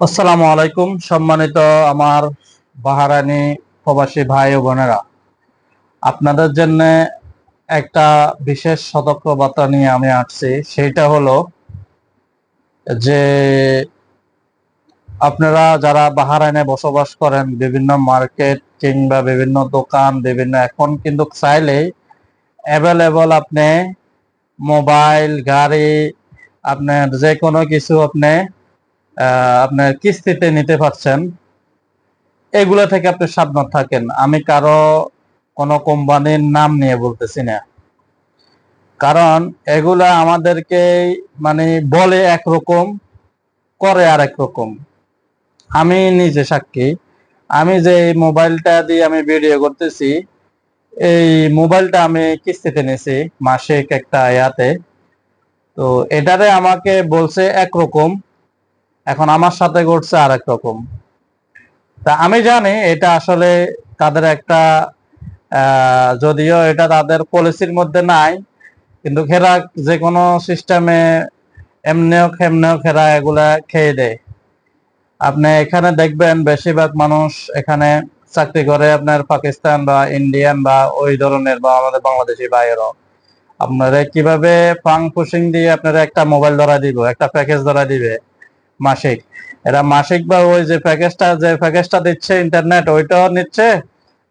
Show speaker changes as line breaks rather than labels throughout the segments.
আসসালামু আলাইকুম, সম্মানিত আমার বাহারানি প্রবাসী ভাই ও বোনেরা। আপনাদের জন্য একটা বিশেষ সতর্কবার্তা নিয়ে আমি আসছি। সেইটা হলো যে, আপনারা যারা বাহারাইনে বসবাস করেন, বিভিন্ন মার্কেট কিংবা বিভিন্ন দোকান, বিভিন্ন এখন কিন্তু চাইলেই অ্যাভেলেবল আপনি মোবাইল, গাড়ি, আপনার যে কোনো কিছু আপনি আপনার কিস্তিতে নিতে পারছেন, এগুলো থেকে আপনি সাবধান থাকেন। আমি কারও কোনো কোম্পানির নাম নিয়ে বলতেছি না। কারণ এগুলা আমাদেরকে মানে বলে একরকম, করে আরেক রকম। আমি নিজে সাক্ষী। আমি যে মোবাইলটা দিয়ে আমি ভিডিও করতেছি, এই মোবাইলটা আমি কিস্তিতে নিয়েছি মাসিক একটা ইয়াতে। তো এটারে আমাকে বলছে একরকম এখন আমার সাথে ঘটছে আর এক রকম। তা আমি জানি এটা আসলে তাদের একটা যদিও এটা তাদের পলিসির মধ্যে নাই, কিন্তু খেরা যে কোনো সিস্টেমে এমনিও খেমনেও খেরা এগুলা খেয়ে দেয়। আপনি এখানে দেখবেন বেশিরভাগ মানুষ এখানে চাকরি করে আপনার পাকিস্তান বা ইন্ডিয়ান বা ওই ধরনের বা আমাদের বাংলাদেশি বাইরেও আপনারা কীভাবে ফাং পুশিং দিয়ে আপনারা একটা মোবাইল ধরা দিব, একটা প্যাকেজ ধরা দিবে? মাসিক। এরা মাসিক বা ওই যে প্যাকেজটা যে প্যাকেজটা দিচ্ছে ইন্টারনেট ওইটাও নিচ্ছে।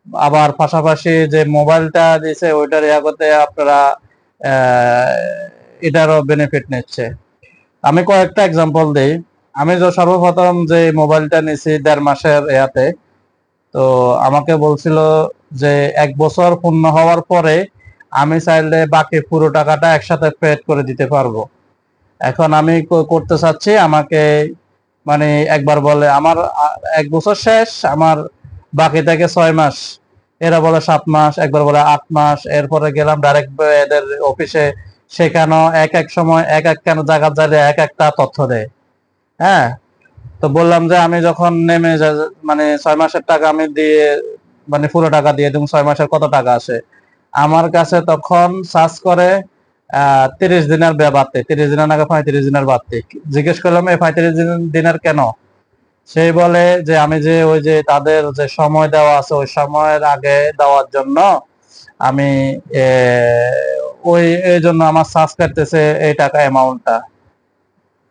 আবার পাশাপাশি যে মোবাইলটা দিছে, ওইটার ইয়া করতে আপনারা এটারও বেনিফিট নিচ্ছে। আমি কয়েকটা এক্সাম্পল দিই। আমি যে সর্বপ্রথম যে মোবাইলটা নিছি দেড় মাসের ইয়াতে, তো আমাকে বলছিল যে এক বছর পূর্ণ হওয়ার পরে আমি চাইলে বাকি পুরো টাকাটা একসাথে পেড করে দিতে পারব। এখন আমি করতে চাচ্ছি আমাকে মানে একবার বলে, আমার এক বছর শেষ, আমার বাকি থেকে ছয় মাস। এরা বলে সাত মাস, একবার বলে আট মাস। এরপরে গেলাম ডাইরেক্ট এদের অফিসে সেখানেও এক এক সময় এক এক কেন জায়গা জায়গায় এক একটা তথ্য দেয়। হ্যাঁ? তো বললাম যে আমি যখন নেমে মানে ছয় মাসের টাকা আমি দিয়ে মানে পুরো টাকা দিয়ে দেবো, ছয় মাসের কত টাকা আসে আমার কাছে তখন সার্চ করে তিরিশ দিনের বাড়তে, তিরিশ দিনের আগে পঁয়ত্রিশ দিনের বাড়তে। জিজ্ঞেস করলাম, এই পঁয়ত্রিশ দিন দিনের কেন? সেই বলে যে, আমি যে ওই যে তাদের যে সময় দেওয়া আছে, ওই সময়ের আগে দেওয়ার জন্য আমি ওই, এই জন্য আমার সার্চ করতেছে এই টাকা অ্যামাউন্টটা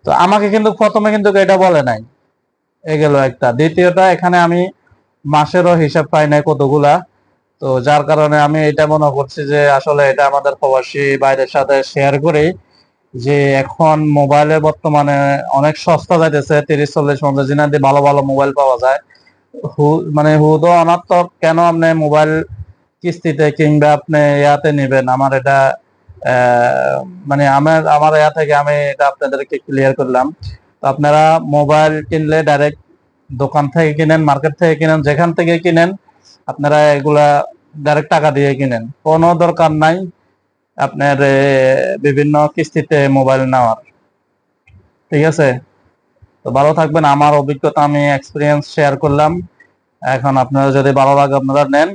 তো আমাকে কিন্তু প্রথমে কিন্তু এটা বলে নাই। এ একটা। দ্বিতীয়টা, এখানে আমি মাসেরও হিসাব পাই নাই কতগুলা। তো যার কারণে আমি এটা মনে করছি যে আসলে এটা আমাদের প্রবাসী বাইরের সাথে শেয়ার করি যে এখন মোবাইলে বর্তমানে অনেক সস্তা যাইতেছে, তিরিশ, চল্লিশ পঞ্চাশ দিনের দিয়ে ভালো ভালো মোবাইল পাওয়া যায়। হু মানে হুদ অনাত্মক কেন আপনি মোবাইল কিস্তিতে কিংবা আপনি ইয়াতে নেবেন? আমার এটা মানে আমার আমার ইয়া থেকে আমি এটা আপনাদেরকে ক্লিয়ার করলাম। তো আপনারা মোবাইল কিনলে ডাইরেক্ট দোকান থেকে কিনেন মার্কেট থেকে কিনেন, যেখান থেকে কিনেন আপনারা এগুলা ডাইরেক্ট টাকা দিয়ে কিনেন। কোনো দরকার নাই আপনার বিভিন্ন কিস্তিতে মোবাইল নেওয়ার। ঠিক আছে? তো ভালো থাকবেন। আমার অভিজ্ঞতা আমি এক্সপিরিয়েন্স শেয়ার করলাম। এখন আপনারা যদি ভালো লাগে আপনারা নেন।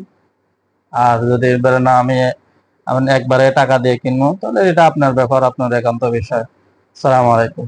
আর যদি না আমি আমি একবারে টাকা দিয়ে কিনবো, তাহলে এটা আপনার ব্যাপার, আপনার একান্ত বিষয়। সালাম আলাইকুম।